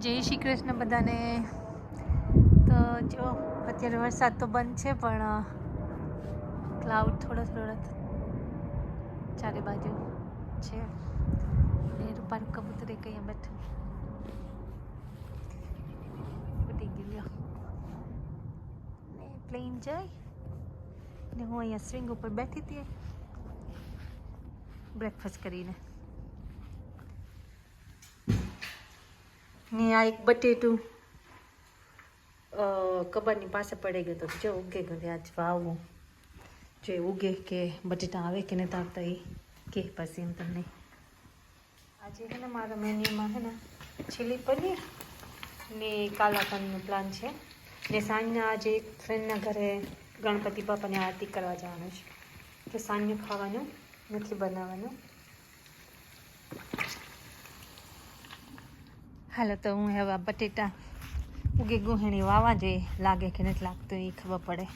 જય શ્રી કૃષ્ણ બધાને. તો જો, અત્યારે વરસાદ તો બંધ છે, પણ ક્લાઉડ થોડો થોડો ચારે બાજુ છે. ને રૂપારું કબૂતરે કહીએ બેઠું ઉડી ગયું. ને પ્લેન જાય. ને હું અહીંયા સ્વિંગ ઉપર બેઠી હતી. બ્રેકફાસ્ટ કરીને. ને આ એક બટેટું કબરની પાસે પડી ગયો તો જો ઉગે ઘરે આજ વાવું. જો એ ઉગે કે બટેટા આવે કે નથી આવતા એ કે પછી એમ તમને. આજે છે ને મારા મેન્યુમાં છે ને ચીલી પનીર ને કાલાકંદનો પ્લાન છે. ને સાંજના આજે એક ફ્રેન્ડના ઘરે ગણપતિ બાપાની આરતી કરવા જવાનું છે. તો સાંજનું ખાવાનું નથી બનાવવાનું. હાલો તો હું હવે બટેટા ઉગે ગુહેણી વાવા જોઈએ લાગે કે નથી લાગતું એ ખબર પડે.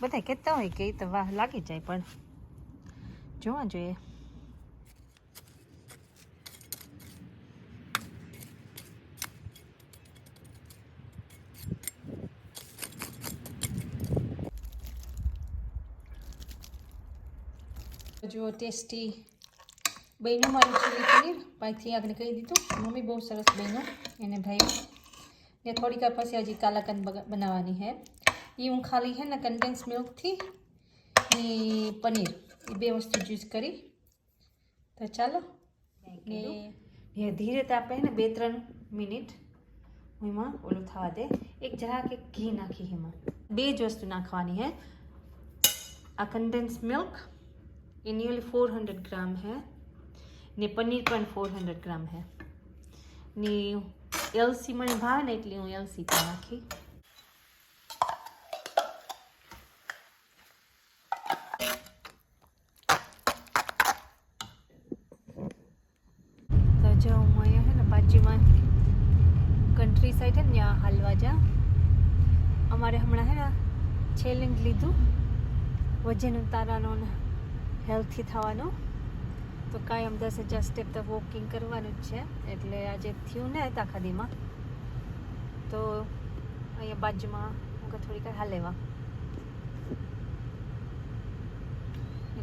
બધા કહેતા હોય કે એ તો વાહ લાગી જાય, પણ જોવા જોઈએ. જુઓ, ટેસ્ટી બહેનું મારું ચીલી પનીર પાંચથી આગળ કહી દીધું મમ્મી બહુ સરસ બહેનો એને ભાઈ. ને થોડીક પછી હજી કાલાકંદ બનાવવાની છે એ હું ખાલી છે ને કન્ડેન્સ મિલ્કથી ને પનીર. એ બે વસ્તુ યુઝ કરી. તો ચાલો. ને ધીરે તાપે ને બે ત્રણ મિનિટ. હું એમાં ઓલું થવા દે. એક જરાક એક ઘી નાખી એમાં. બે જ વસ્તુ નાખવાની હે. આ કન્ડેન્સ મિલ્ક એ નિયરલી ફોર હંડ્રેડ ગ્રામ है ને પનીર પણ ફોર હંડ્રેડ ગ્રામ હે. ને એલસી મને ભાવે ને એટલે હું એલસી પણ નાખી. તો જો હું અહીંયા છે ને બાજુમાં કન્ટ્રી સાઈડ છે ને ત્યાં હાલવા જા. અમારે હમણાં છે ને ચેલેન્જ લીધું વજન ઉતારવાનો ને હેલ્થી થવાનું. તો કાંઈ અમદાવાદ હજાર સ્ટેપ તો વોકિંગ કરવાનું જ છે. એટલે આજે થયું ને તાખાદીમાં તો અહીંયા બાજુમાં હું થોડીક હાલેવા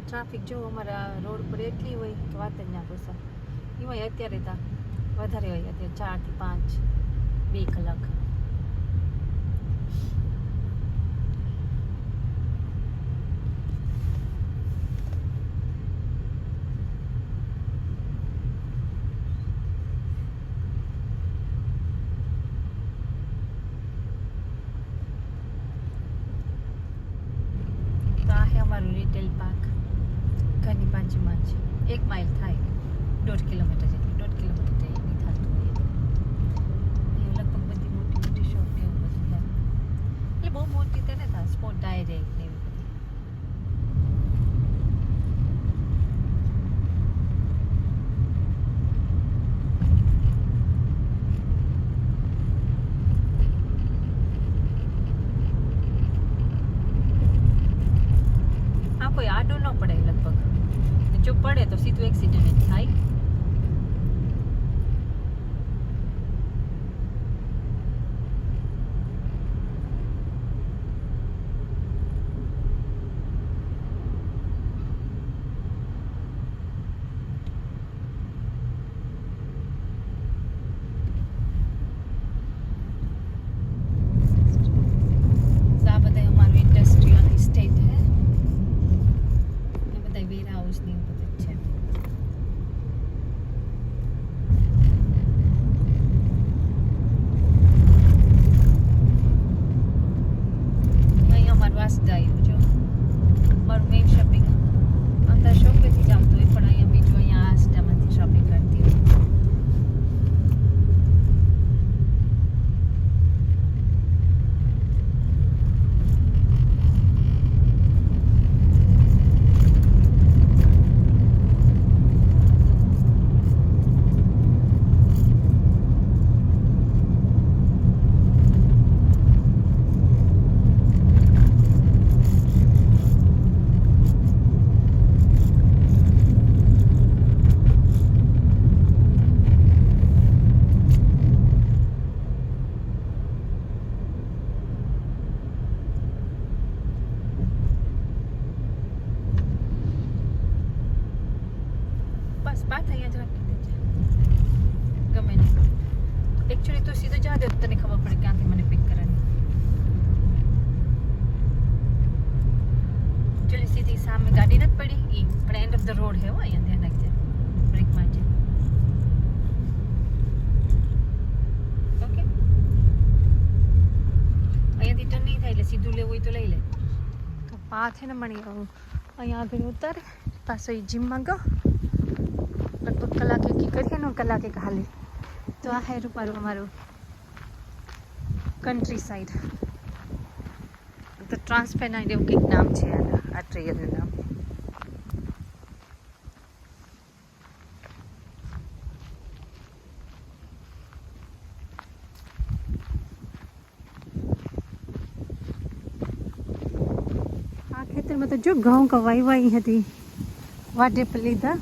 ટ્રાફિક જો અમારા રોડ પર એટલી હોય કે વાત જ ના પૂછો. એમાં અત્યારે તા વધારે હોય અત્યારે ચારથી પાંચ, બે કલાક તો આ છે અમારું રિટેલ પાર્ક ઘરની બાજુમાં જ એક માઇલ થાય દોઢ કિલોમીટર જેટલું દોઢ કિલોમીટર જેટલું થતું હોય એ લગભગ બધી મોટી મોટી શોપ ને એવું બધું એટલે બહુ મોટી તને થાય સ્પોટ ડાયરેક્ટ ને એવી બધી આ કોઈ આડું ન પડે લગભગ જો પડે તો સીધું એક્સિડન્ટ થાય તો આ બધા અમારું ઇન્ડસ્ટ્રીયલ ઇસ્ટેટ છે આ બધા વેર હાઉસ ને એવું બધું જ છે વાસદા આવ્યું જો. મારું મેઇન શોપિંગ અંદર શોપેથી જ આવતું હોય પણ અહીંયા બીજું અહીંયા આસ્તામાંથી શોપિંગ કરતી હોય બસ પાથ અહીંયા જ રાખી દેજે ગમે નહીં એકચ્યુઅલી તો સીધો દે તો તને ખબર પડે ક્યાંથી મને પિક કરવાની. એકચ્યુઅલી સીધી સામે ગાડી નથી પડી, ઈ પણ એન્ડ ઓફ ધ રોડ હે હો, અહીંયા ધ્યાન રાખજે બ્રેક મારજે. ઓકે અહીંયાથી ટર્ન નહીં થાય એટલે સીધું લેવું હોય તો લઈ લે. તો પા છે ને મણી અહીંયા આગળ ઉતર, પાછો એ જીમમાં ગયો. લગભગ કલાક એક કરી કલાક એક હાલી. તો આ હેરું ઉપર અમારું કન્ટ્રી સાઈડ તો ટ્રાન્સપેનાઇટ એવું કંઈક નામ છે આ ટ્રેલનું નામ. ખેતરમાં તો જો ઘઉં કવાઈ વાઈ હતી. વાટે પર લીધા.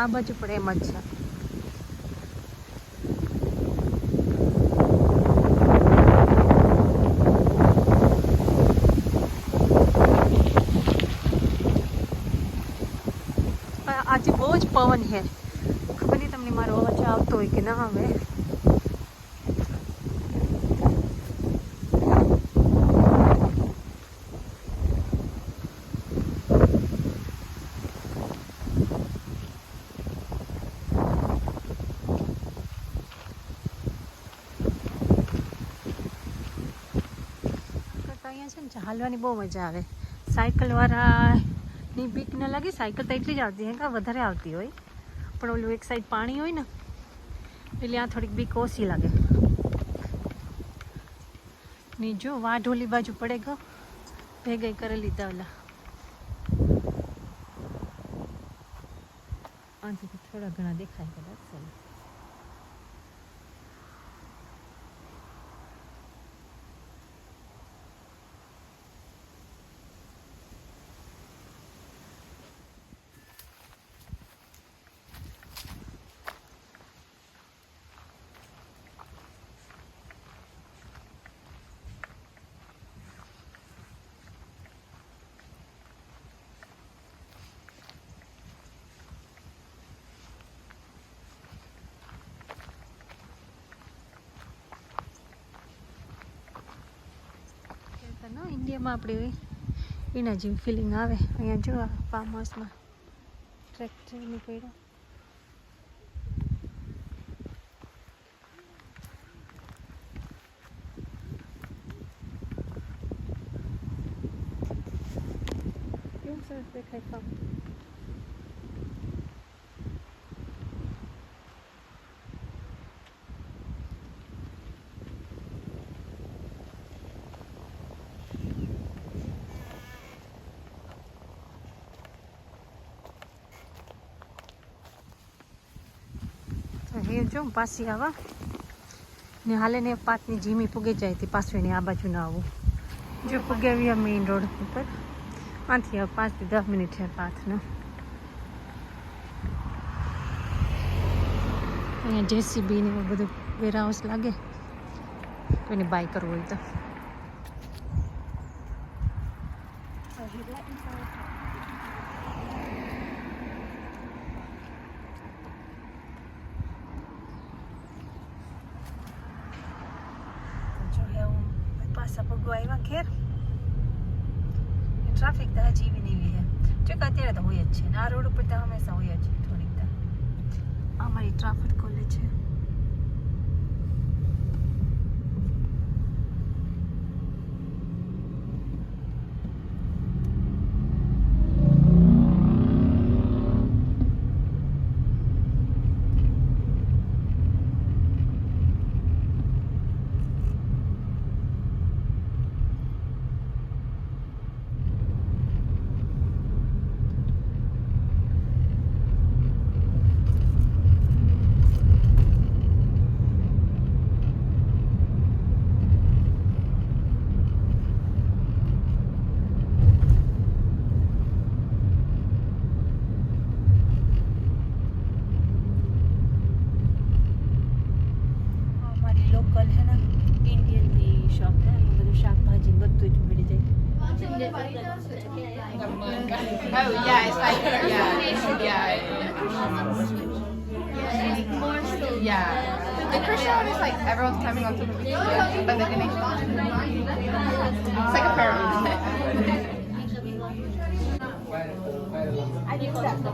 આ બાજુ પણ એમ જ છે. આજે બહુ જ પવન છે. ખબર નહીં તમને મારો અવાજ આવતો હોય કે ના આવે કરતા અહીંયા છે, હાલવાની બહુ મજા આવે. સાયકલવાળાની બીક ન લાગે, સાયકલ તો એટલી જ આવતી હોય કાં વધારે આવતી હોય. પણ ઓલું એક સાઈડ પાણી હોય ને, એટલે આ થોડીક બીક ઓછી લાગે. ને જો વાઢ ઓલી બાજુ પડે ગયો ભેગા કરી લીધા ઓલા. થોડા ઘણા દેખાય કદાચ ના ઇન્ડિયામાં આપણે એના જેવી ફિલિંગ આવે. અહીંયા જો આ ફાર્મ હાઉસમાં ટ્રેક્ટર નીકળ્યો. કેવું સરસ દેખાય ફાર્મ હે જો પાછી આવા. ને હાલે ને પાતની જીમી પૂગે જાય તે પાછું એને આ બાજુ ના આવું. જો પૂગે આવી મેઇન રોડ ઉપર. આથી પાંચથી દસ મિનિટ છે પાથનો અહીંયા જેસીબી ને એવું બધું વેરહાઉસ લાગે. કોઈને બાય કરવું હોય તો જોઈએ હું પગો આવ્યા ઘેર ટ્રાફિક તો હજી એવી ને એવી છે જો કે અત્યારે તો હોય જ છે આ રોડ ઉપર તો હંમેશા હોય જ થોડીક તો ટ્રાફિક કોલેજ છે The. Oh, yeah, it's like, yeah, yeah. Yeah. The Christian one is like everyone's coming onto the beach, but the Ganesh It's like a pyramid. I think that's the